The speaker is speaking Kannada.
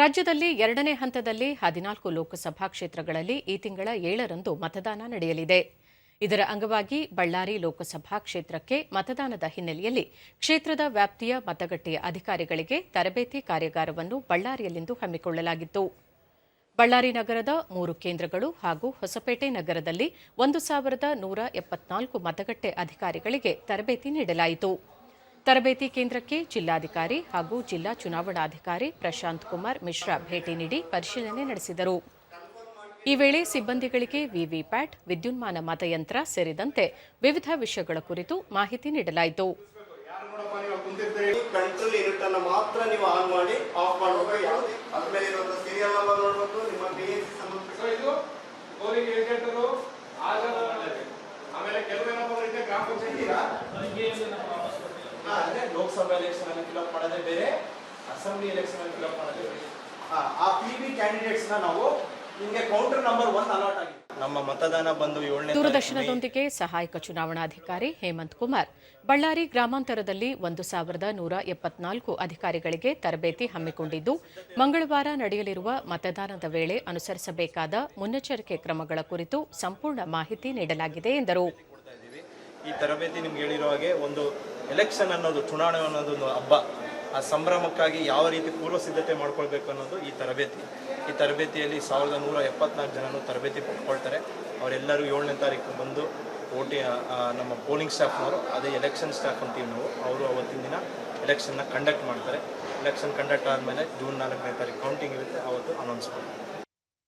ರಾಜ್ಯದಲ್ಲಿ ಎರಡನೇ ಹಂತದಲ್ಲಿ ಹದಿನಾಲ್ಕು ಲೋಕಸಭಾ ಕ್ಷೇತ್ರಗಳಲ್ಲಿ ಈ ತಿಂಗಳ ಏಳರಂದು ಮತದಾನ ನಡೆಯಲಿದೆ. ಇದರ ಅಂಗವಾಗಿ ಬಳ್ಳಾರಿ ಲೋಕಸಭಾ ಕ್ಷೇತ್ರಕ್ಕೆ ಮತದಾನದ ಹಿನ್ನೆಲೆಯಲ್ಲಿ ಕ್ಷೇತ್ರದ ವ್ಯಾಪ್ತಿಯ ಮತಗಟ್ಟೆಯ ಅಧಿಕಾರಿಗಳಿಗೆ ತರಬೇತಿ ಕಾರ್ಯಾಗಾರವನ್ನು ಬಳ್ಳಾರಿಯಲ್ಲಿಂದು ಹಮ್ಮಿಕೊಳ್ಳಲಾಗಿತ್ತು. ಬಳ್ಳಾರಿ ನಗರದ ಮೂರು ಕೇಂದ್ರಗಳು ಹಾಗೂ ಹೊಸಪೇಟೆ ನಗರದಲ್ಲಿ ಒಂದು ಸಾವಿರದ ನೂರ ಎಪ್ಪತ್ನಾಲ್ಕು ಮತಗಟ್ಟೆ ಅಧಿಕಾರಿಗಳಿಗೆ ತರಬೇತಿ ನೀಡಲಾಯಿತು. ತರಬೇತಿ ಕೇಂದ್ರಕ್ಕೆ ಜಿಲ್ಲಾಧಿಕಾರಿ ಹಾಗೂ ಜಿಲ್ಲಾ ಚುನಾವಣಾಧಿಕಾರಿ ಪ್ರಶಾಂತ್ ಕುಮಾರ್ ಮಿಶ್ರಾ ಭೇಟಿ ನೀಡಿ ಪರಿಶೀಲನೆ ನಡೆಸಿದರು. ಈ ವೇಳೆ ಸಿಬ್ಬಂದಿಗಳಿಗೆ ವಿವಿಪ್ಯಾಟ್ ವಿದ್ಯುನ್ಮಾನ ಮತಯಂತ್ರ ಸೇರಿದಂತೆ ವಿವಿಧ ವಿಷಯಗಳ ಕುರಿತು ಮಾಹಿತಿ ನೀಡಲಾಯಿತು. ಕಂಟ್ರೋಲ್ ಯೂನಿಟ್ ಅನ್ನ ಮಾತ್ರ ನೀವು ಆನ್ ಮಾಡಿ ಆಫ್ ಮಾಡಬೇಕು. ಯಾವುದೇ ಅದ್ಮೇಲೆ ಇರುವಂತ ಸೀರಿಯಲ್ ನಂಬರ್ ನೋಡಬೇಕು ನಿಮ್ಮ ಪಿ ಎಸ್ ಸಂಬಂಧಿಸಿದ ಇದು ಪೋಲಿಂಗ್ ಏಜೆಂಟರು ಆಮೇಲೆ ಕೆಲವೇನಪ್ಪ ಗ್ರಾಮ ಪಂಚಾಯತ್ ಹಾ, ಅಂದ್ರೆ ಲೋಕಸಭಾ ಎಲೆಕ್ಷನ್ ಅಲ್ಲಿ ಫಿಲಪ್ ಮಾಡೋದೇ ಬೇರೆ ಅಸೆಂಬ್ಲಿ ಎಲೆಕ್ಷನ್ ಅಲ್ಲಿ ಫಿಲಪ್ ಮಾಡೋದೇ ಬೇರೆ. ಆ ಪಿ ಬಿ ಕ್ಯಾಂಡಿಡೇಟ್ಸ್ ನಾವು ನಿಮಗೆ ಕೌಂಟರ್ ನಂಬರ್ ಒನ್ ಅಲಾಟ್ ಆಗಿದೆ. ನಮ್ಮ ಮತದಾನ ಬಂದು ಏಳನೇ ದೂರದರ್ಶನದೊಂದಿಗೆ ಸಹಾಯಕ ಚುನಾವಣಾಧಿಕಾರಿ ಹೇಮಂತ್ ಕುಮಾರ್. ಬಳ್ಳಾರಿ ಗ್ರಾಮಾಂತರದಲ್ಲಿ ಒಂದು ಸಾವಿರದ ನೂರ ಎಪ್ಪತ್ನಾಲ್ಕು ಅಧಿಕಾರಿಗಳಿಗೆ ತರಬೇತಿ ಹಮ್ಮಿಕೊಂಡಿದ್ದು ಮಂಗಳವಾರ ನಡೆಯಲಿರುವ ಮತದಾನದ ವೇಳೆ ಅನುಸರಿಸಬೇಕಾದ ಮುನ್ನೆಚ್ಚರಿಕೆ ಕ್ರಮಗಳ ಕುರಿತು ಸಂಪೂರ್ಣ ಮಾಹಿತಿ ನೀಡಲಾಗಿದೆ ಎಂದರು. ಈ ತರಬೇತಿ ನಿಮ್ಗೆ ಹೇಳಿರೋ ಹಾಗೆ ಒಂದು ಎಲೆಕ್ಷನ್ ಅನ್ನೋದು, ಚುನಾವಣೆ ಅನ್ನೋದು ಒಂದು ಹಬ್ಬ. ಆ ಸಂಭ್ರಮಕ್ಕಾಗಿ ಯಾವ ರೀತಿ ಪೂರ್ವ ಸಿದ್ಧತೆ ಮಾಡ್ಕೊಳ್ಬೇಕು ಅನ್ನೋದು ಈ ತರಬೇತಿ. ಈ ತರಬೇತಿಯಲ್ಲಿ ಸಾವಿರದ ನೂರ ಎಪ್ಪತ್ನಾಲ್ಕು ಜನನು ತರಬೇತಿ ಪಡ್ಕೊಳ್ತಾರೆ. ಅವರೆಲ್ಲರೂ ಏಳನೇ ತಾರೀಕು ಬಂದು ಓಟಿ ನಮ್ಮ ಪೋಲಿಂಗ್ ಸ್ಟಾಫ್ನವರು ಅದೇ ಎಲೆಕ್ಷನ್ ಸ್ಟಾಫ್ ಅಂತೀವಿ ನಾವು, ಅವರು ಅವತ್ತಿನ ದಿನ ಎಲೆಕ್ಷನ್ನ ಕಂಡಕ್ಟ್ ಮಾಡ್ತಾರೆ. ಎಲೆಕ್ಷನ್ ಕಂಡಕ್ಟ್ ಆದಮೇಲೆ ಜೂನ್ ನಾಲ್ಕನೇ ತಾರೀಕು ಕೌಂಟಿಂಗ್ ಇರುತ್ತೆ, ಅವತ್ತು ಅನೌನ್ಸ್ ಮಾಡ್ತಾರೆ.